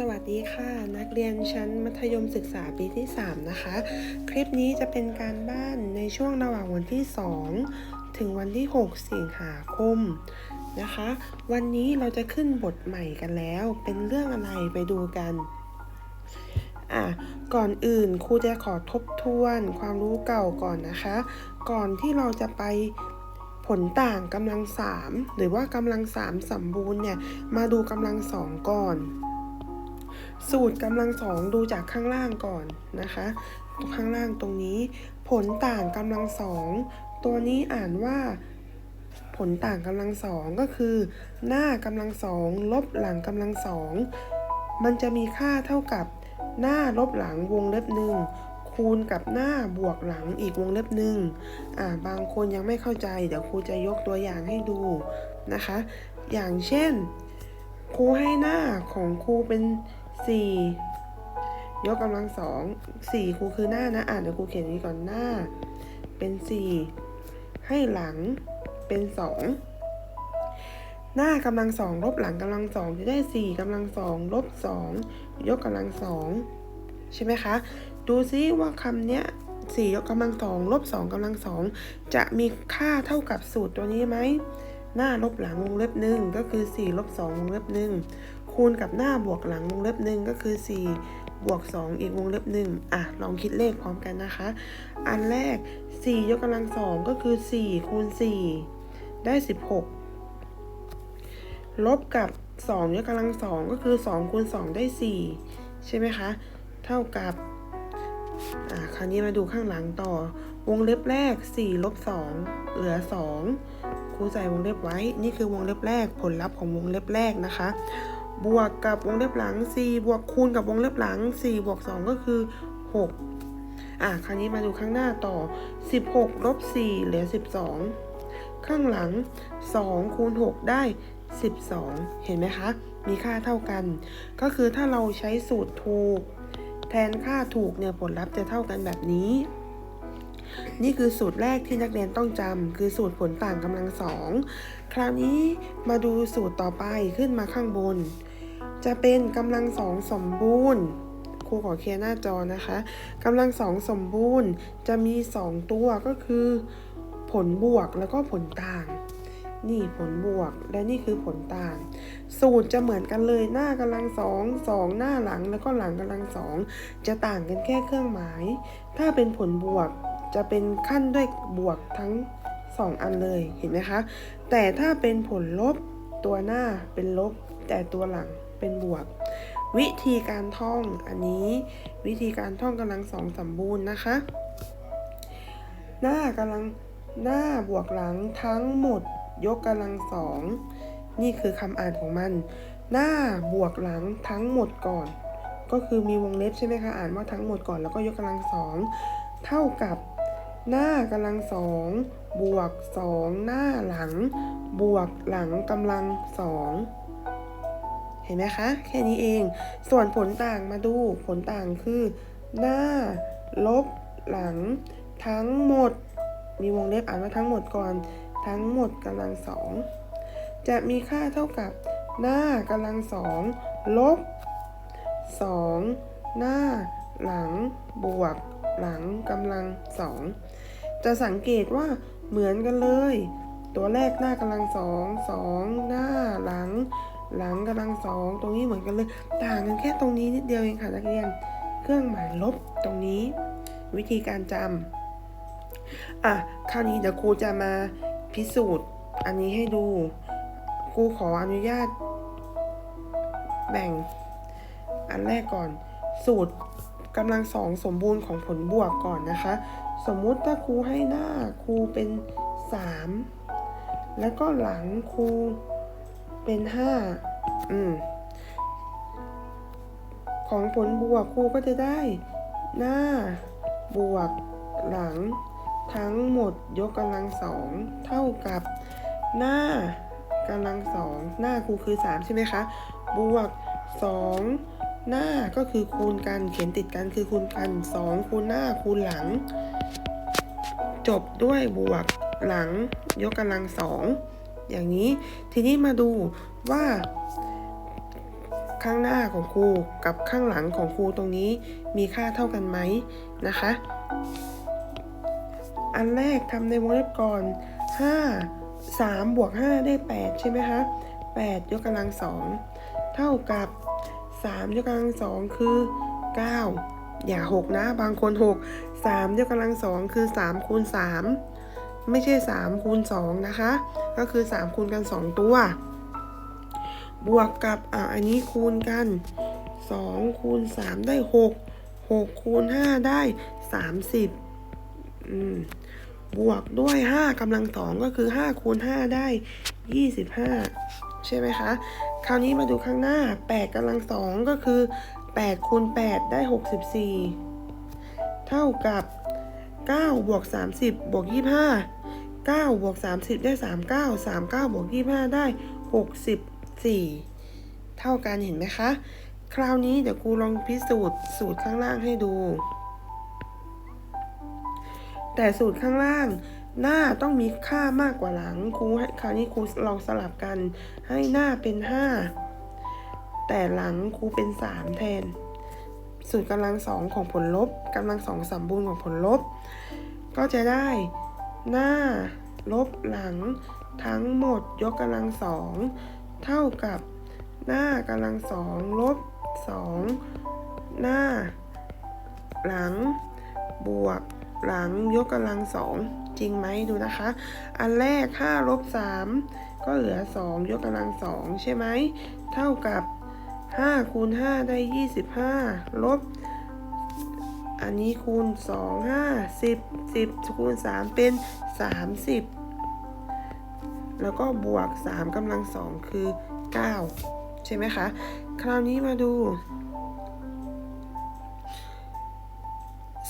สวัสดีค่ะ นักเรียนชั้นมัธยมศึกษาปีที่ 3 นะคะ คลิปนี้จะเป็นการบ้านในช่วงระหว่างวันที่ 2 ถึงวันที่ 6 สิงหาคมนะคะ วันนี้เราจะขึ้นบทใหม่กันแล้ว เป็นเรื่องอะไรไปดูกันอะก่อนอื่นครูจะขอทบทวนความรู้เก่าก่อนนะคะ ก่อนที่เราจะไปผลต่างกำลังสามหรือว่ากำลังสามสมบูรณ์เนี่ย มาดูกำลังสองก่อน สูตรกำลังสองดูจากข้างล่างก่อนนะคะ ข้างล่างตรงนี้ ผลต่างกำลังสองตัวนี้อ่านว่า ผลต่างกำลังสองก็คือ หน้ากำลังสองลบหลังกำลังสองมันจะมีค่าเท่ากับหน้าลบหลังวงเล็บหนึ่งคูณกับหน้าบวกหลังอีกวงเล็บหนึ่งอ่าบางคนยังไม่เข้าใจ เดี๋ยวครูจะยกตัวอย่างให้ดูนะคะ อย่างเช่น ครูให้หน้าของครูเป็น 4 ยกกำลังสองสี่ครูคือหน้านะ อ่านเดี๋ยวครูเขียนนี้ก่อนหน้า เป็น 4 ให้หลังเป็น 2 หน้ากำลังสองลบหลังกำลังสองจะได้ 4กำลังสองลบ2ยกกำลังสองใช่ไหมคะ ดูซิว่าคำเนี้ย4ยกกำลังสองลบ2กำลังสองจะมีค่าเท่ากับสูตรตัวนี้ไหม หน้าลบหลังวงเล็บหนึ่งก็คือ4ลบ2วงเล็บหนึ่ง คูณกับหน้าบวกหลังวงเล็บหนึ่งก็คือ 4 บวก 2 อีกวงเล็บหนึ่งอะ ลองคิดเลขพร้อมกันนะคะ อันแรก 4 ยกกำลังสองก็คือ 4 คูณ 4 ได้ 16 ลบกับ 2 ยกกำลังสองก็คือ 2 คูณ 2 ได้ 4 ใช่ไหมคะ เท่ากับ อะคราวนี้มาดูข้างหลังต่อ วงเล็บแรก 4 ลบ 2 เหลือ 2ครูใส่วงเล็บไว้ นี่คือวงเล็บแรก ผลลัพธ์ของวงเล็บแรกนะคะ บวกกับวงเล็บหลัง 4 บวกคูณกับวงเล็บหลัง 4 บวก 2 ก็คือ 6 อะ คราวนี้มาดูข้างหน้าต่อ 16ลบ4เหลือ 12 ข้างหลัง 2 คูณ 6 ได้ 12 เห็นไหมคะ มีค่าเท่ากัน ก็คือถ้าเราใช้สูตรถูก แทนค่าถูกเนี่ยผลลัพธ์จะเท่ากันแบบนี้ นี่คือสูตรแรกที่นักเรียนต้องจำคือสูตรผลต่างกำลังสอง คราวนี้มาดูสูตรต่อไปขึ้นมาข้างบน จะเป็นกำลังสองสมบูรณ์ครูขอเคลียร์หน้าจอนะคะกำลังสองสมบูรณ์จะมี 2 ตัวก็คือ ผลบวกแล้วก็ผลต่าง นี่ผลบวกและนี่คือผลต่าง สูตรจะเหมือนกันเลยหน้ากำลังสองสองหน้าหลังแล้วก็หลังกำลังสองจะต่างกันแค่เครื่องหมาย ถ้าเป็นผลบวกจะเป็นขั้นด้วยบวกทั้ง 2 อันเลยเห็นไหมคะ แต่ถ้าเป็นผลลบตัวหน้าเป็นลบแต่ตัวหลัง เป็นบวก วิธีการท่องอันนี้วิธีการท่องกำลังสองสมบูรณ์นะคะ หน้ากำลังหน้าบวกหลังทั้งหมดยกกำลังสองนี่คือคำอ่านของมัน หน้าบวกหลังทั้งหมดก่อน ก็คือมีวงเล็บใช่ไหมคะอ่านว่าทั้งหมดก่อนแล้วก็ยกกำลังสองเท่ากับหน้ากำลังสองบวกสองหน้าหลัง บวกหลังกำลังสอง เห็นไหมคะ แค่นี้เอง ส่วนผลต่างมาดูผลต่างคือ หน้า ลบ หลัง ทั้งหมด มีวงเล็บอ่านว่าทั้งหมดก่อน ทั้งหมดกำลังสองจะมีค่าเท่ากับหน้ากำลังสองลบสองหน้า หลัง บวก หลังกำลังสองจะสังเกตว่าเหมือนกันเลย ตัวแรกหน้ากำลังสองสองหน้าหลัง หลังกำลังสองตรงนี้เหมือนกันเลย ต่างกันแค่ตรงนี้นิดเดียวเองค่ะนักเรียน เครื่องหมายลบตรงนี้ วิธีการจำอะคราวนี้เดี๋ยวครูจะมาพิสูจน์อันนี้ให้ดูครูขออนุญาต แบ่ง อันแรกก่อน สูตรกำลังสองสมบูรณ์ของผลบวกก่อนนะคะ สมมุติถ้าครูให้หน้าครูเป็น 3 แล้วก็หลังครู เป็น5อืม ของผลบวกครูก็จะได้ หน้า บวก หลัง ทั้งหมดยกกำลังสองเท่ากับ หน้ากำลังสองหน้าครูคือ3ใช่ไหมคะ บวก 2 หน้าก็คือคูณกันเขียนติดกันคือคูณกัน 2 คูณหน้าคูณหลัง จบด้วยบวกหลังยกกำลังสอง อย่างนี้ ทีนี้มาดูว่าข้างหน้าของครูกับข้างหลังของครูตรงนี้มีค่าเท่ากันไหมนะคะ อันแรกทำในวงเล็บก่อน 5 3บวก5ได้ 8 ใช่ไหมคะ8ยกกำลังสองเท่ากับ 3 ยกกำลังสองคือ 9 อย่า 6 นะ บางคน 6 3 ยกกำลังสองคือ 3 คูณ 3 ไม่ใช่3คูณ2นะคะ ก็คือ 3 คูณกัน 2 ตัว บวกกับอะอันนี้คูณกัน 2 คูณ 3 ได้ 6 6 คูณ 5 ได้ 30อืมบวกด้วย 5กำลังสองก็คือ 5 คูณ 5 ได้ 25 ใช่ไหมคะ คราวนี้มาดูข้างหน้า 8กำลังสองก็คือ 8 คูณ 8 ได้ 64 เท่ากับ 9บวก30บวก25 9บวก30 ได้ 39 39บวก25 ได้ 64 เท่ากันเห็นไหมคะ คราวนี้เดี๋ยวครูลองพิสูจน์สูตรข้างล่างให้ดู แต่สูตรข้างล่างหน้าต้องมีค่ามากกว่าหลังครูให้คราวนี้ครูลองสลับกันให้หน้าเป็น 5 แต่หลังครูเป็น 3 แทน สูตรกำลังสองของผลลบกำลังสองสมบูรณ์ของผลลบ ก็จะได้ หน้า ลบหลัง ทั้งหมดยกกำลังสองเท่ากับ หน้ากำลังสองลบสองหน้า หลัง บวก หลังยกกำลังสองจริงไหมดูนะคะ อันแรก5ลบ3ก็เหลือ 2 ยกกำลังสองใช่ไหม เท่ากับ5คูณ5ได้ 25ลบ อันนี้คูณ 2 5 10 10 คูณ 3 เป็น 30 แล้วก็บวก 3กำลังสองคือ 9 ใช่ไหมคะ คราวนี้มาดู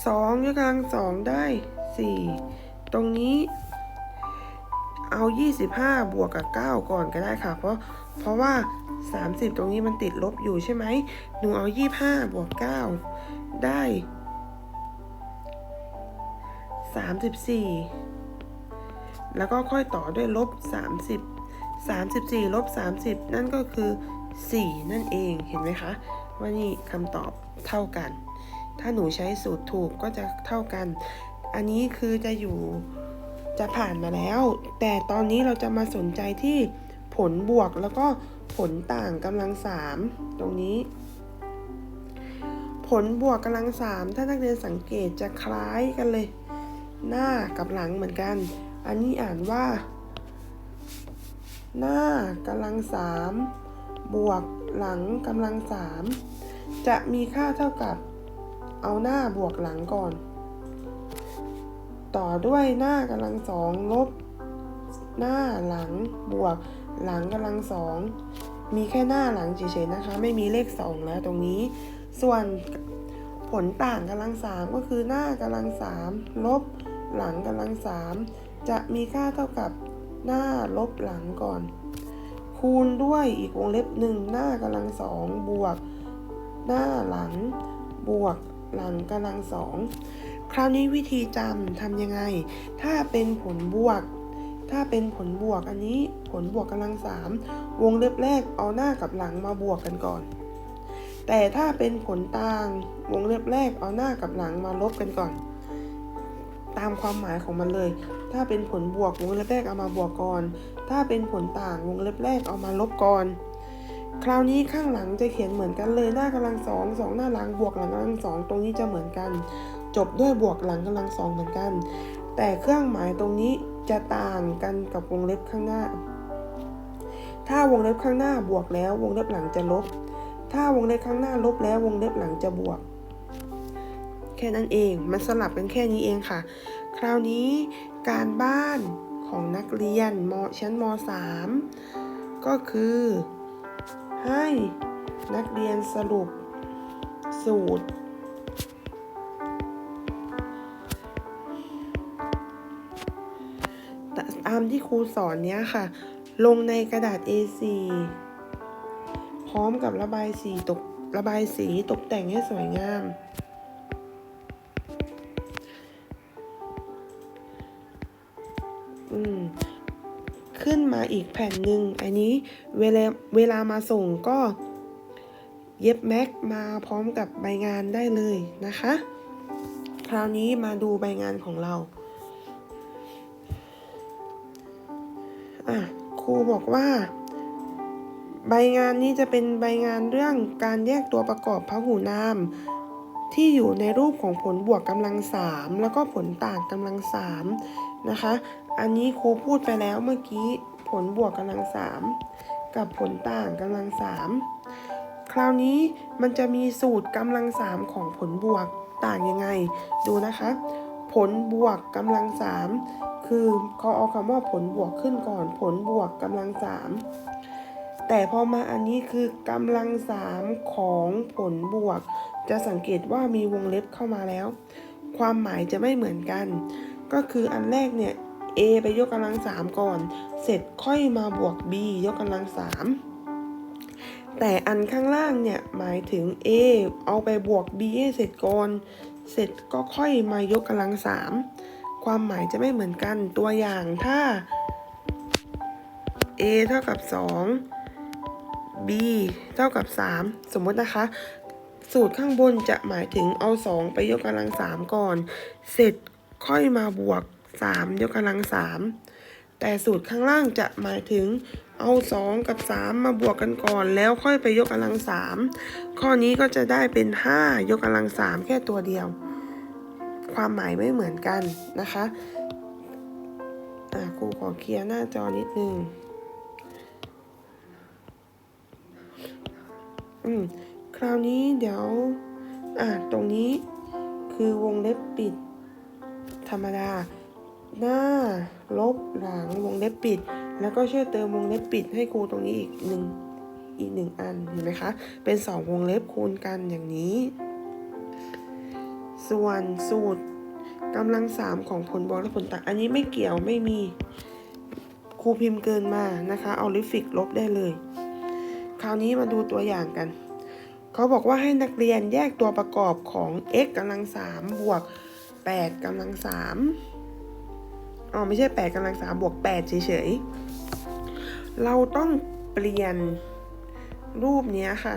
สองยกกำลังสองได้สี่ตรงนี้เอา 25 บวกกับ 9 ก่อนก็ได้ค่ะ เพราะ เพราะว่า 30 ตรงนี้มันติดลบอยู่ใช่ไหมหนูเอา 25 บวก 9 ได้ 34 แล้วก็ค่อยต่อด้วยลบ 30 34ลบ30 นั่นก็คือ 4 นั่นเองเห็นไหมคะ ว่านี่คำตอบเท่ากัน ถ้าหนูใช้สูตรถูกก็จะเท่ากัน อันนี้คือจะอยู่จะผ่านมาแล้ว แต่ตอนนี้เราจะมาสนใจที่ผลบวกแล้วก็ผลต่างกำลังสามตรงนี้ ผลบวกกำลังสามถ้านักเรียนสังเกตจะคล้ายกันเลย หน้ากับหลังเหมือนกัน อันนี้อ่านว่า หน้ากำลังสามบวกหลังกำลังสามจะมีค่าเท่ากับ เอาหน้าบวกหลังก่อน ต่อด้วยหน้ากำลังสองลบ หน้าหลังบวกหลังกำลังสองมีแค่หน้าหลังเฉยๆนะคะ ไม่มีเลขสองแล้วตรงนี้ ส่วนผลต่างกำลังสามก็คือหน้ากำลังสามลบ หลังกำลังสามจะมีค่าเท่ากับหน้าลบหลังก่อน คูณด้วยอีกวงเล็บหนึ่งหน้ากำลังสองบวก หน้าหลังบวกหลังกำลังสองคราวนี้วิธีจำทำยังไง ถ้าเป็นผลบวก ถ้าเป็นผลบวกอันนี้ผลบวกกำลังสามวงเล็บแรกเอาหน้ากับหลังมาบวกกันก่อน แต่ถ้าเป็นผลต่างวงเล็บแรกเอาหน้ากับหลังมาลบกันก่อน ตามความหมายของมันเลย ถ้าเป็นผลบวกวงเล็บแรกเอามาบวกก่อน ถ้าเป็นผลต่างวงเล็บแรกเอามาลบก่อน คราวนี้ข้างหลังจะเขียนเหมือนกันเลยหน้ากำลังสองสองหน้าหลังบวกหลังกำลังสองตรงนี้จะเหมือนกัน จบด้วยบวกหลังกำลังสองเหมือนกัน แต่เครื่องหมายตรงนี้จะต่างกันกับวงเล็บข้างหน้า ถ้าวงเล็บข้างหน้าบวกแล้ววงเล็บหลังจะลบ ถ้าวงเล็บข้างหน้าลบแล้ววงเล็บหลังจะบวก ค่นั้นเอง มันสลับกันแค่นี้เองค่ะ คราวนี้การบ้านของนักเรียนมชั้นม .3 ก็คือ ให้นักเรียนสรุปสูตร ตามที่ครูสอนเนี้ยค่ะ ลงในกระดาษ A4 พร้อมกับระบายสีตกระบายสีตกแต่งให้สวยงาม อืมขึ้นมาอีกแผ่นหนึ่งอันนี้เวลาเวลามาส่งก็เย็บแม็กมาพร้อมกับใบงานได้เลยนะคะ คราวนี้มาดูใบงานของเราอะครูบอกว่า ใบงานนี้จะเป็นใบงานเรื่องการแยกตัวประกอบพหูนาม ที่อยู่ในรูปของผลบวกกำลังสามแล้วก็ผลต่างกำลังสามนะคะ อันนี้ครูพูดไปแล้วเมื่อกี้ผลบวกกำลังสามกับผลต่างกำลังสามคราวนี้มันจะมีสูตรกำลังสามของผลบวกต่างยังไง ดูนะคะ ผลบวกกำลังสามคือเขาเอาคำว่าผลบวกขึ้นก่อน ผลบวกกำลังสามแต่พอมาอันนี้คือกำลังสามของผลบวก จะสังเกตว่ามีวงเล็บเข้ามาแล้ว ความหมายจะไม่เหมือนกัน ก็คืออันแรกเนี่ย a ไปยกกำลังสามก่อน เสร็จค่อยมาบวก b ยกกำลังสามแต่อันข้างล่างเนี่ยหมายถึง a เอาไปบวก b ให้เสร็จก่อน เสร็จก็ค่อยมายกกำลังสามความหมายจะไม่เหมือนกันตัวอย่างถ้า a เท่ากับ 2 b เท่ากับ 3 สมมตินะคะ สูตรข้างบนจะหมายถึงเอา 2 ไปยกกำลัง 3 ก่อน เสร็จค่อยมาบวก 3 ยกกำลัง 3 แต่สูตรข้างล่างจะหมายถึงเอา 2 กับ 3 มาบวกกันก่อนแล้วค่อยไปยกกำลัง 3 ข้อนี้ก็จะได้เป็น 5 ยกกำลัง 3 แค่ตัวเดียว ความหมายไม่เหมือนกันนะคะอะครูขอเคลียร์หน้าจอนิดนึงอืมคราวนี้เดี๋ยว อะ ตรงนี้คือวงเล็บปิดธรรมดา หน้า ลบหลังวงเล็บปิด แล้วก็ช่วยเติมวงเล็บปิดให้ครูตรงนี้อีกหนึ่งอีกหนึ่งอันเห็นไหมคะ เป็นสองวงเล็บคูณกันอย่างนี้ ส่วนสูตรกำลังสามของผลบวกและผลต่างอันนี้ไม่เกี่ยวไม่มีครูพิมพ์เกินมานะคะ เอาลิฟิกลบได้เลย คราวนี้มาดูตัวอย่างกัน เขาบอกว่าให้นักเรียนแยกตัวประกอบของ x กำลังสามบวก8กำลังสาม อ๋อไม่ใช่8กำลังสามบวก8เฉยๆ เราต้องเปลี่ยนรูปนี้ค่ะ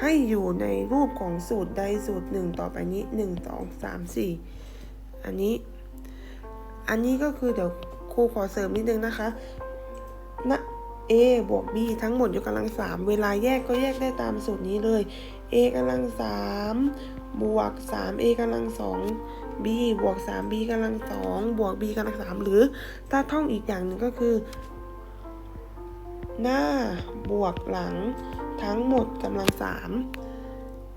ให้อยู่ในรูปของสูตรใดสูตรหนึ่งต่อไปนี้1 2 3 4อันนี้ อันนี้ก็คือเดี๋ยวครูขอเสริมนิดนึงนะคะนะ a บวก b ทั้งหมดยกกำลังสามเวลาแยกก็แยกได้ตามสูตรนี้เลย a กำลังสามบวก 3a กำลังสอง b บวก 3b กำลังสองบวก b กำลังสามหรือถ้าท่องอีกอย่างหนึ่งก็คือ หน้าบวกหลังทั้งหมดกำลังสาม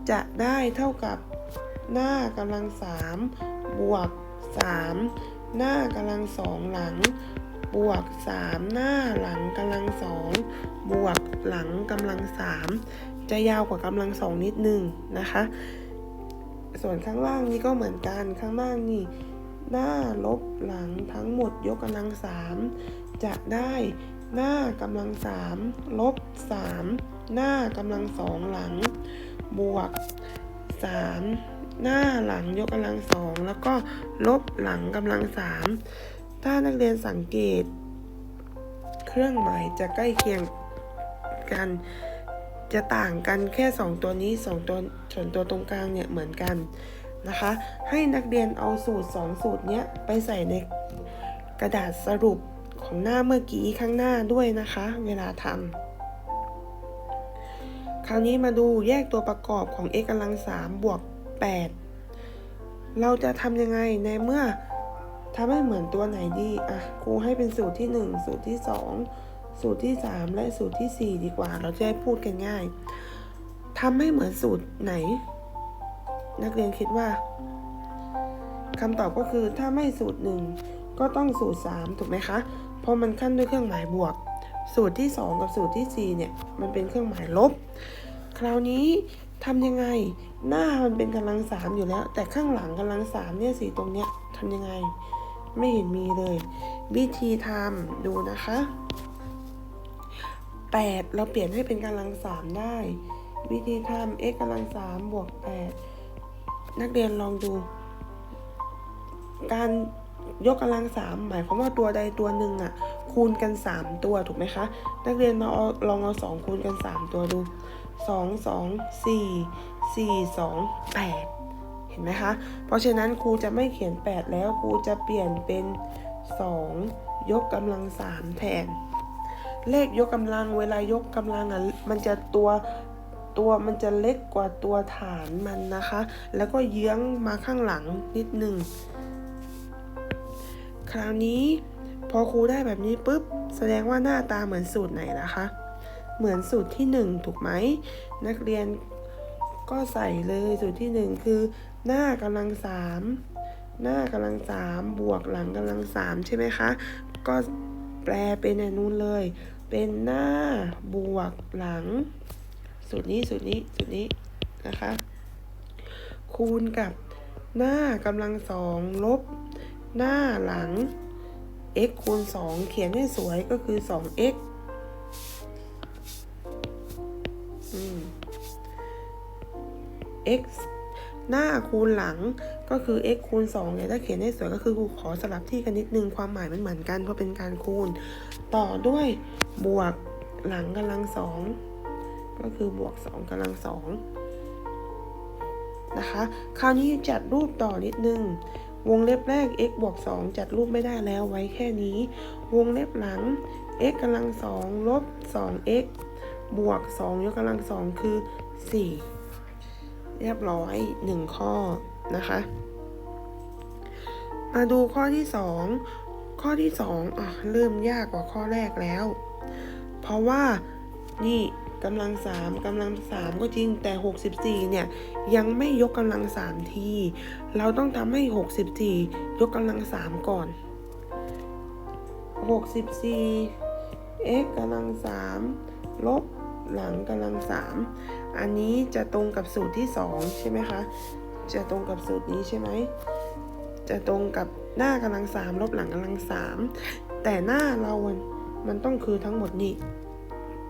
จะได้เท่ากับหน้ากำลังสามบวกสามหน้ากำลังสองหลัง บวก3หน้าหลังกำลังสองบวกหลังกำลังสามจะยาวกว่ากำลังสองนิดนึงนะคะ ส่วนข้างล่างนี่ก็เหมือนกันข้างล่างนี่ หน้าลบหลังทั้งหมดยกกำลังสามจะได้หน้ากำลังสามลบสามหน้ากำลังสองหลัง บวกสามหน้าหลังยกกำลังสองแล้วก็ลบหลังกำลังสามถ้านักเรียนสังเกต เครื่องหมายจะใกล้เคียงกัน จะต่างกันแค่ 2 ตัวนี้ 2 ตัวส่วนตัวตรงกลางเนี่ยเหมือนกันนะคะ ให้นักเรียนเอาสูตร 2 สูตรเนี้ยไปใส่ในกระดาษสรุปของหน้าเมื่อกี้ข้างหน้าด้วยนะคะ เวลาทำคราวนี้มาดูแยกตัวประกอบของ x กำลัง3บวก 8 เราจะทำยังไงในเมื่อทำให้เหมือนตัวไหนดี อะครูให้เป็นสูตรที่ 1 สูตรที่ 2 สูตรที่ 3 และสูตรที่ 4 ดีกว่า เราจะได้พูดกันง่ายทำให้เหมือนสูตรไหน นักเรียนคิดว่าคำตอบก็คือถ้าไม่สูตร 1 ก็ต้องสูตร 3 ถูกไหมคะ เพราะมันขั้นด้วยเครื่องหมายบวก สูตรที่ 2 กับสูตรที่ 4 เนี่ย มันเป็นเครื่องหมายลบ คราวนี้ทำยังไง หน้ามันเป็นกำลังสามอยู่แล้ว แต่ข้างหลังกำลังสามเนี่ยสีตรงเนี้ยทำยังไง ไม่เห็นมีเลย วิธีทำดูนะคะ 8 เราเปลี่ยนให้เป็นกำลังสามได้ วิธีทำ x กำลังสามบวก 8 นักเรียนลองดู การยกกำลังสามหมายความว่าตัวใดตัวหนึ่งอะ คูณกัน 3 ตัวถูกไหมคะ นักเรียนมาเอาลองเอา 2 คูณกัน 3 ตัวดูสองสองสี่สี่สองแปดเห็นไหมคะ เพราะฉะนั้นครูจะไม่เขียน 8 แล้วครูจะเปลี่ยนเป็น 2 ยกกำลัง3แทน เลขยกกำลังเวลายกกำลังอะมันจะตัวตัวมันจะเล็กกว่าตัวฐานมันนะคะ แล้วก็เยื้องมาข้างหลังนิดหนึ่ง คราวนี้พอครูได้แบบนี้ปุ๊บ แสดงว่าหน้าตาเหมือนสูตรไหนนะคะ เหมือนสูตรที่ 1 ถูกไหม นักเรียนก็ใส่เลยสูตรที่ 1 คือ หน้ากำลังสามหน้ากำลังสามบวกหลังกำลังสามใช่ไหมคะ ก็แปลเป็นอนนู้นเลย เป็นหน้าบวกหลังสูตรนี้สูตรนี้สูตรนี้นะคะ คูณกับหน้ากำลังสองลบ หน้าหลัง x คูณ 2 เขียนให้สวยก็คือ 2x อืม x หน้าคูณหลังก็คือ x คูณ2เนี่ยถ้าเขียนให้สวยก็คือครูขอสลับที่กันนิดนึงความหมายมันเหมือนกันเพราะเป็นการคูณ ต่อด้วยบวกหลังกำลังสองก็คือบวก2กำลังสองนะคะ คราวนี้จัดรูปต่อนิดนึง วงเล็บแรก x บวก 2 จัดรูปไม่ได้แล้วไว้แค่นี้ วงเล็บหลัง x กำลังสองลบ 2x บวก 2 ยกกำลังสองคือ 4 เรียบร้อย 1 ข้อนะคะ มาดูข้อที่ 2 ข้อที่2อะเริ่มยากกว่าข้อแรกแล้ว เพราะว่านี่กำลังสามกำลังสามก็จริงแต่ 64 เนี่ย ยังไม่ยกกำลังสามที เราต้องทำให้ 64 ยกกำลังสามก่อน 64 x กำลังสามลบหลังกำลังสามอันนี้จะตรงกับสูตรที่ 2 ใช่ไหมคะ จะตรงกับสูตรนี้ใช่ไหม จะตรงกับ หน้ากำลังสามลบหลังกำลังสามแต่หน้าเรามันต้องคือทั้งหมดนี้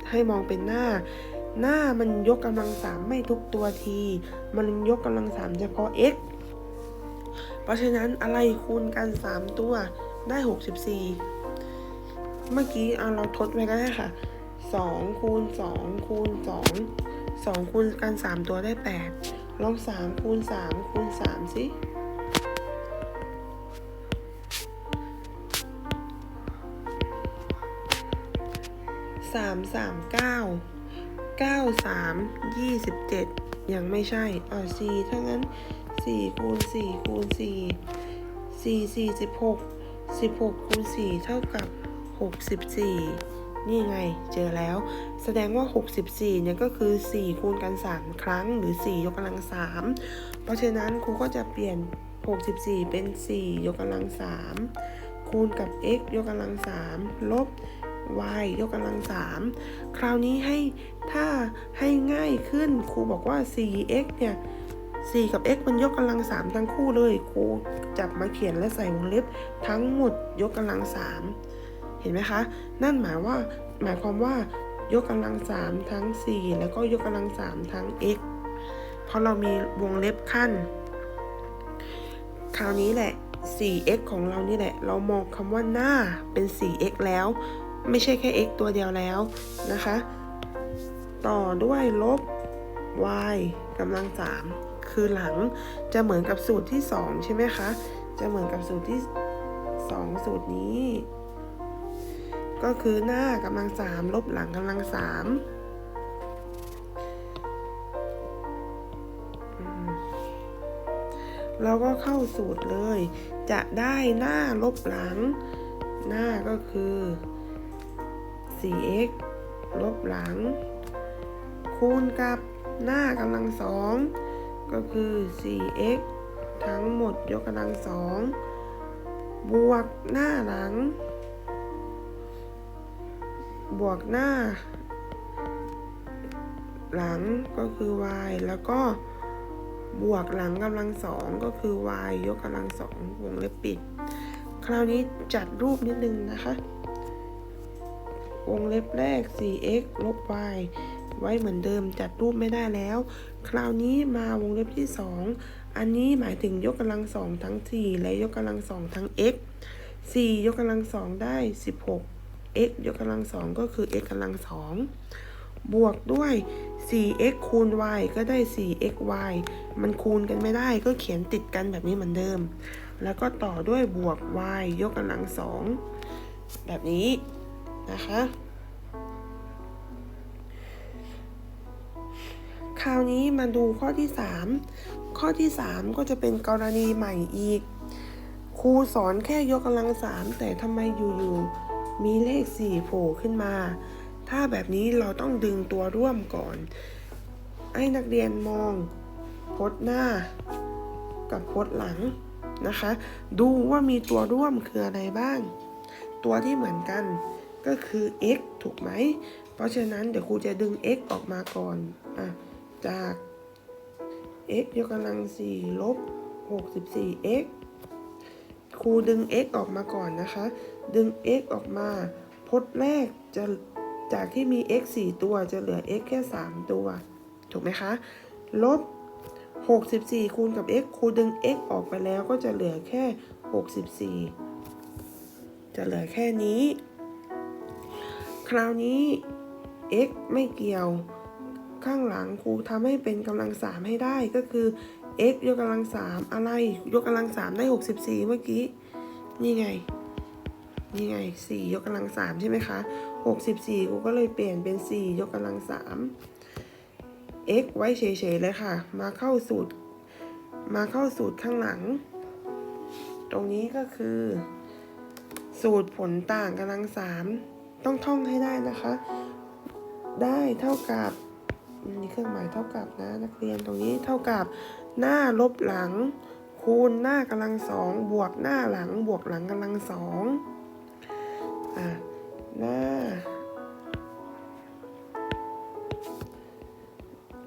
ให้มองเป็นหน้า หน้ามันยกกำลังสามไม่ทุกตัวที มันยกกำลังสามเฉพาะ x เพราะฉะนั้นอะไรคูณกัน3ตัวได้ 64 เมื่อกี้เอาเราทดไว้ก็ได้ค่ะ2คูณ2คูณ2 2คูณกัน 3 ตัวได้ 8ลอง3คูณ3คูณ3สิ สามสามเก้าเก้าสามยี่สิบเจ็ดยังไม่ใช่อ่าสี่ถ้างั้นสี่คูณสี่คูณสี่สี่สี่สิบหกสิบหกคูณสี่เท่ากับหกสิบสี่นี่ไงเจอแล้ว แสดงว่า 64 เนี่ยก็คือ 4 คูณกัน 3 ครั้งหรือ 4 ยกกำลัง 3 เพราะฉะนั้นครูก็จะเปลี่ยน 64 เป็น 4 ยกกำลัง 3 คูณกับ x ยกกำลัง 3 ลบ y ยกกำลัง3คราวนี้ให้ถ้าให้ง่ายขึ้นครูบอกว่า 4x เนี่ย 4 กับ x มันยกกำลัง3ทั้งคู่เลยครูจับมาเขียนและใส่วงเล็บทั้งหมดยกกำลัง3เห็นไหมคะ นั่นหมายว่าหมายความว่ายกกำลัง3ทั้ง 4 แล้วก็ยกกำลัง3ทั้ง x เพราะเรามีวงเล็บขั้น คราวนี้แหละ 4x ของเรานี่แหละ เรามองคำว่าหน้าเป็น 4x แล้ว ไม่ใช่แค่ x ตัวเดียวแล้วนะคะ ต่อด้วยลบ y กำลัง 3 คือหลังจะเหมือนกับสูตรที่ 2 ใช่ไหมคะ จะเหมือนกับสูตรที่ 2 สูตรนี้ ก็คือหน้ากำลัง 3 ลบหลังกำลัง 3เราก็เข้าสูตรเลย จะได้หน้าลบหลัง หน้าก็คือ 4x ลบหลัง คูณกับหน้ากำลังสองก็คือ 4x ทั้งหมดยกกำลังสองบวกหน้าหลัง บวกหน้า หลังก็คือ y แล้วก็บวกหลังกำลังสองก็คือ y ยกกำลังสองวงเล็บปิด คราวนี้จัดรูปนิดนึงนะคะ วงเล็บแรก 4x ลบ y ไว้เหมือนเดิมจัดรูปไม่ได้แล้ว คราวนี้มาวงเล็บที่ 2 อันนี้หมายถึงยกกำลังสองทั้ง 4 และยกกำลังสองทั้ง x 4 ยกกำลังสองได้ 16 x ยกกำลังสองก็คือ x กำลังสองบวกด้วย 4x คูณ y ก็ได้ 4xy มันคูณกันไม่ได้ก็เขียนติดกันแบบนี้เหมือนเดิม แล้วก็ต่อด้วยบวก y ยกกำลังสองแบบนี้ นะคะ คราวนี้มาดูข้อที่ 3 ข้อที่ 3 ก็จะเป็นกรณีใหม่อีก ครูสอนแค่ยกกำลังสามแต่ทำไมอยู่ๆมีเลข 4 โผล่ขึ้นมา ถ้าแบบนี้เราต้องดึงตัวร่วมก่อน ให้นักเรียนมองพจน์หน้ากับพจน์หลังนะคะ ดูว่ามีตัวร่วมคืออะไรบ้าง ตัวที่เหมือนกัน ก็คือ x ถูกไหม เพราะฉะนั้นเดี๋ยวครูจะดึง x ออกมาก่อนอะจาก x ยกกำลัง4ลบ 64x ครูดึง x ออกมาก่อนนะคะ ดึง x ออกมาพจน์แรกจะจากที่มี x 4 ตัวจะเหลือ x แค่ 3 ตัว ถูกไหมคะ ลบ 64 คูณกับ x ครูดึง x ออกไปแล้วก็จะเหลือแค่ 64 จะเหลือแค่นี้ คราวนี้ x ไม่เกี่ยว ข้างหลังครูทำให้เป็นกำลังสามให้ได้ก็คือ x ยกกำลังสามอะไร ยกกำลังสามได้ 64 เมื่อกี้ นี่ไง นี่ไง 4 ยกกำลังสามใช่ไหมคะ 64กูก็เลยเปลี่ยนเป็น 4 ยกกำลังสาม x ไว้เฉยๆเลยค่ะ มาเข้าสูตร มาเข้าสูตรข้างหลัง ตรงนี้ก็คือ สูตรผลต่างกำลังสาม ต้องท่องให้ได้นะคะ ได้เท่ากับมีเครื่องหมายเท่ากับนะนักเรียนตรงนี้เท่ากับหน้าลบหลัง คูณหน้ากำลังสองบวกหน้าหลังบวกหลังกำลังสองอะหน้า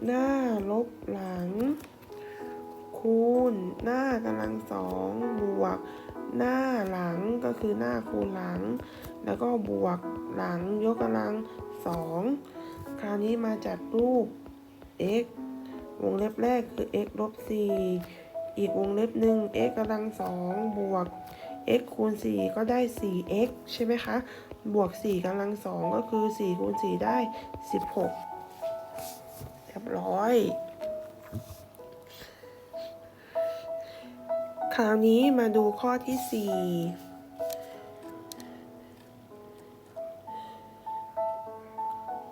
หน้าลบหลัง คูณหน้ากำลังสองบวก หน้าหลังก็คือหน้าคูณหลัง แล้วก็บวกหลังยกกำลังสองคราวนี้มาจัดรูป x วงเล็บแรกคือ x ลบ4อีกวงเล็บหนึ่ง x กำลังสองบวก x คูณ 4 ก็ได้ 4x ใช่ไหมคะ บวก 4กำลังสองก็คือ 4 คูณ 4 ได้ 16 เรียบร้อย ราวนี้มาดูข้อที่ 4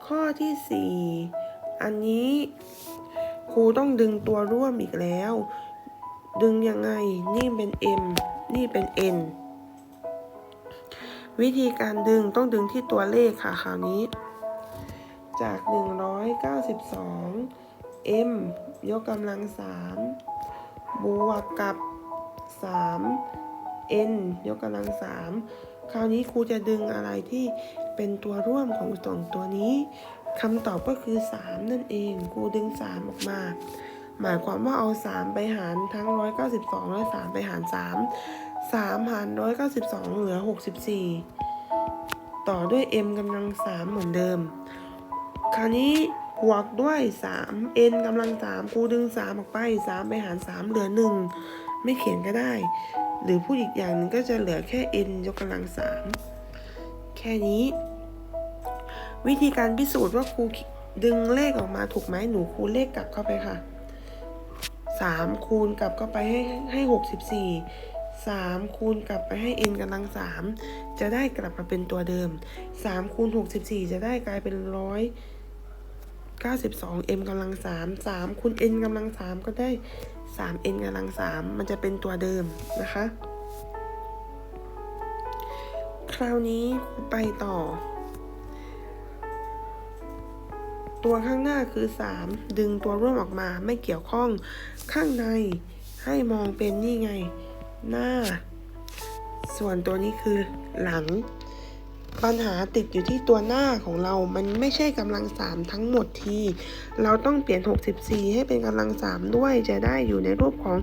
ข้อที่ 4 อันนี้ครูต้องดึงตัวร่วมอีกแล้ว ดึงยังไง นี่เป็น m นี่เป็น n วิธีการดึงต้องดึงที่ตัวเลขค่ะคราวนี้ จาก 192 m ยกกำลัง 3 บวกกับ 3 n ยกกำลัง 3 คราวนี้ครูจะดึงอะไรที่เป็นตัวร่วมของสองตัวนี้คำตอบก็คือ 3 นั่นเองครูดึง 3 ออกมา หมายความว่าเอา 3 ไปหารทั้ง 192 และ 3 ไปหาร 3 3 หาร 192 เหลือ 64 ต่อด้วย m กำลัง 3 เหมือนเดิม คราวนี้บวกด้วย 3 n กำลัง3ครูดึง 3 ออกไป 3 ไปหาร 3 เหลือ 1 ไม่เขียนก็ได้ หรือพูดอีกอย่างหนึงก็จะเหลือแค่ n ยกกำลัง3แค่นี้ วิธีการพิสูจน์ว่าครูดึงเลขออกมาถูกไหมหนูคูณเลขกลับเข้าไปค่ะสามคูณกลับเข้าไปให้ให้หกสิบี่สามคูณกลับไปให้ n กำลังสามจะได้กลับมาเป็นตัวเดิมสามคูณหกสิบี่จะได้กลายเป็นร้อยเก้าสิบสอง m กำลังสามสามคูณ n กำลังสามก็ได้ สาม n กำลังสามมันจะเป็นตัวเดิมนะคะ คราวนี้ไปต่อ ตัวข้างหน้าคือ 3 ดึงตัวร่วมออกมาไม่เกี่ยวข้องข้างใน ให้มองเป็นนี่ไง หน้า ส่วนตัวนี้คือหลัง ปัญหาติดอยู่ที่ตัวหน้าของเรา มันไม่ใช่กำลัง3ทั้งหมดที เราต้องเปลี่ยน 64 ให้เป็นกำลัง3ด้วย จะได้อยู่ในรูปของ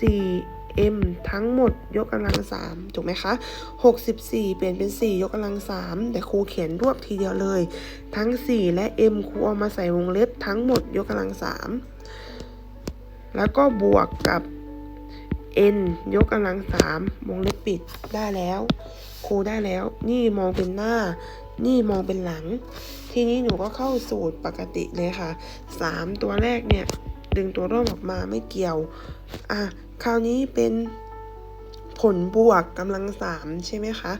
4m ทั้งหมดยกกำลัง3ถูกไหมคะ 64 เปลี่ยนเป็น 4 ยกกำลัง3แต่ครูเขียนรวบทีเดียวเลย ทั้ง 4 และ m ครูเอามาใส่วงเล็บทั้งหมดยกกำลัง3แล้วก็บวกกับ n ยกกำลัง3วงเล็บปิดได้แล้ว ครูได้แล้ว นี่มองเป็นหน้า นี่มองเป็นหลัง ทีนี้หนูก็เข้าสูตรปกติเลยค่ะสามตัวแรกเนี่ย ดึงตัวร่วมออกมาไม่เกี่ยว อะ คราวนี้เป็นผลบวกกำลังสามใช่ไหมคะ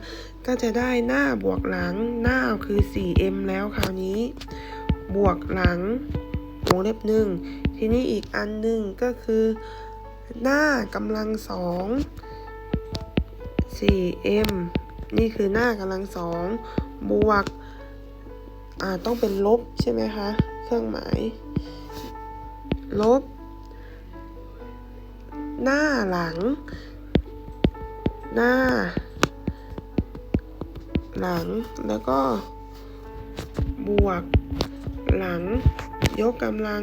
ก็จะได้หน้าบวกหลัง หน้าคือ 4m แล้วคราวนี้ บวกหลังวงเล็บหนึ่ง ทีนี้อีกอันหนึ่งก็คือ หน้ากำลังสอง 4m นี่คือหน้ากำลังสองบวก อ่า ต้องเป็นลบใช่ไหมคะ เครื่องหมาย ลบ หน้าหลัง หน้า หลัง แล้วก็ บวก หลัง ยกกำลัง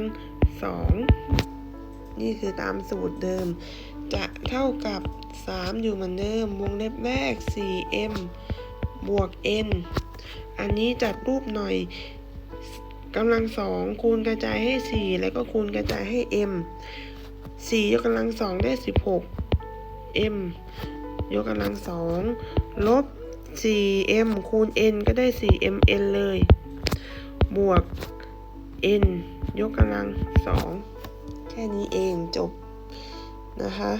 สอง นี่คือตามสูตรเดิม จะเท่ากับ 3 อยู่เหมือนเดิม วงเล็บแรก 4m บวก n อันนี้จัดรูปหน่อยกำลังสองคูณกระจายให้ 4 แล้วก็คูณกระจายให้ m 4 ยกกำลังสองได้ 16 m ยกกำลังสองลบ 4m คูณ n ก็ได้ 4mn เลย บวก n ยกกำลังสอง ค่นี้เองจบนะคะ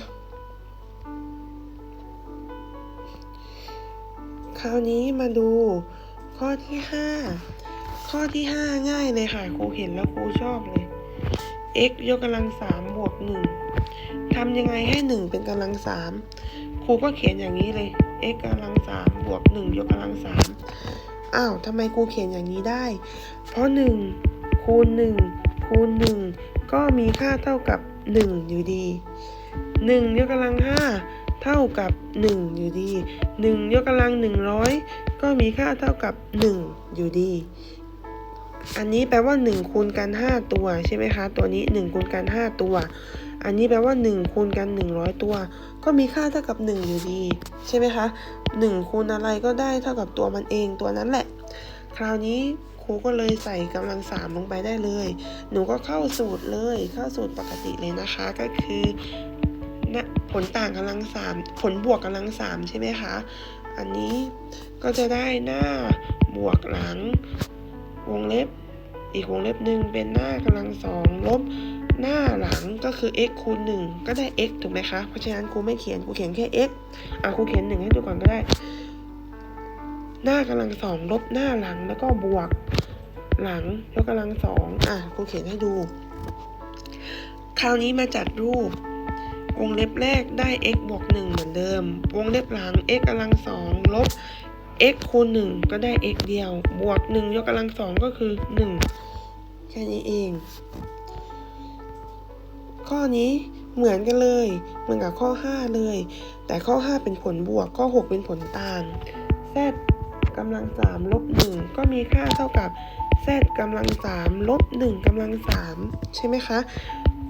คราวนี้มาดูข้อที่ 5 ข้อที่ 5 ง่ายเลยค่ะ ครูเห็นแล้วครูชอบเลย x ยกกำลัง3บวก1ทำยังไงให้1เป็นกำลัง3ครูก็เขียนอย่างนี้เลย x กำลัง3บวก1ยกกำลัง3อ้าวทำไมครูเขียนอย่างนี้ได้ เพราะ1คูณ1คูณ1 ก็มีค่าเท่ากับ 1 อยู่ดี 1 ยกกำลัง 5 เท่ากับ 1 อยู่ดี 1 ยกกำลัง 100 ก็มีค่าเท่ากับ 1 อยู่ดี อันนี้แปลว่า 1 คูณกัน 5 ตัวใช่ไหมคะ ตัวนี้ 1 คูณกัน 5 ตัว อันนี้แปลว่า 1 คูณกัน 100 ตัว ก็มีค่าเท่ากับ 1 อยู่ดี ใช่ไหมคะ 1 คูณอะไรก็ได้เท่ากับตัวมันเองตัวนั้นแหละ คราวนี้ รูก็เลยใส่กำลัง3ลงไปได้เลย หนูก็เข้าสูตรเลย เข้าสูตรปกติเลยนะคะ ก็คือนะผลต่างกำลัง3ผลบวกกำลัง3ใช่ไหมคะ อันนี้ก็จะได้หน้าบวกหลัง วงเล็บ อีกวงเล็บหนึ่งเป็นหน้ากำลังสองลบหน้าหลังก็คือ x คูณ 1 ก็ได้ x ถูกไหมคะ เพราะฉะนั้นครูไม่เขียนครูเขียนแค่ x อะครูเขียน 1 ให้ดูก่อนก็ได้ หน้ากำลังสองลบหน้าหลังแล้วก็บวก หลังยกกำลังสองอะครูเขียนให้ดู คราวนี้มาจัดรูป วงเล็บแรกได้ x บวก1เหมือนเดิม วงเล็บหลัง x กำลังสองลบ x คูณ1ก็ได้ x เดียว บวก1ยกกำลังสองก็คือ1แค่นี้เอง ข้อนี้เหมือนกันเลย เหมือนกับข้อ 5 เลย แต่ข้อ 5 เป็นผลบวก ข้อ 6 เป็นผลต่าง z กำลัง3ลบ1ก็มีค่าเท่ากับ z กำลัง3ลบ1กำลัง3ใช่ไหมคะ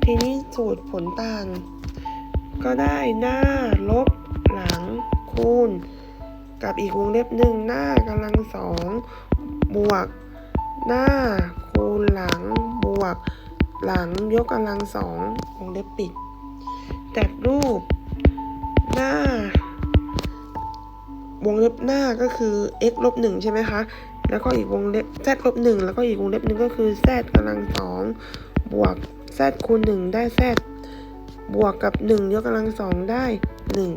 ทีนี้สูตรผลต่าง ก็ได้หน้าลบหลังคูณ กับอีกวงเล็บหนึ่งหน้ากำลังสองบวก หน้าคูณหลังบวก หลังยกกำลังสองวงเล็บปิดจัดรูป หน้าวงเล็บหน้าก็คือ x ลบหนึ่งใช่ไหมคะ แล้วก็อีกวงเล็บ z ลบหนึ่งแล้วก็อีกวงเล็บหนึ่งก็คือ z กำลังสองบวก z คูณหนึ่งได้ z บวกกับหนึ่งยกกำลังสองได้หนึ่ง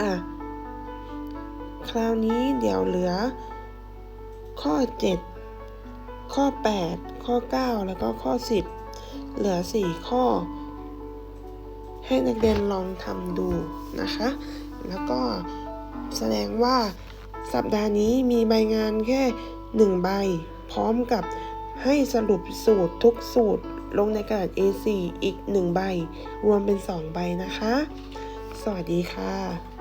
อะ คราวนี้เดี๋ยวเหลือ ข้อ7ข้อ8ข้อ9แล้วก็ข้อ10เหลือ4ข้อให้นักเรียนลองทำดูนะคะ แล้วก็แสดงว่าสัปดาห์นี้มีใบงานแค่1ใบ พร้อมกับให้สรุปสูตรทุกสูตรลงในกระดาษ A4 อีก1ใบ รวมเป็น2ใบนะคะ สวัสดีค่ะ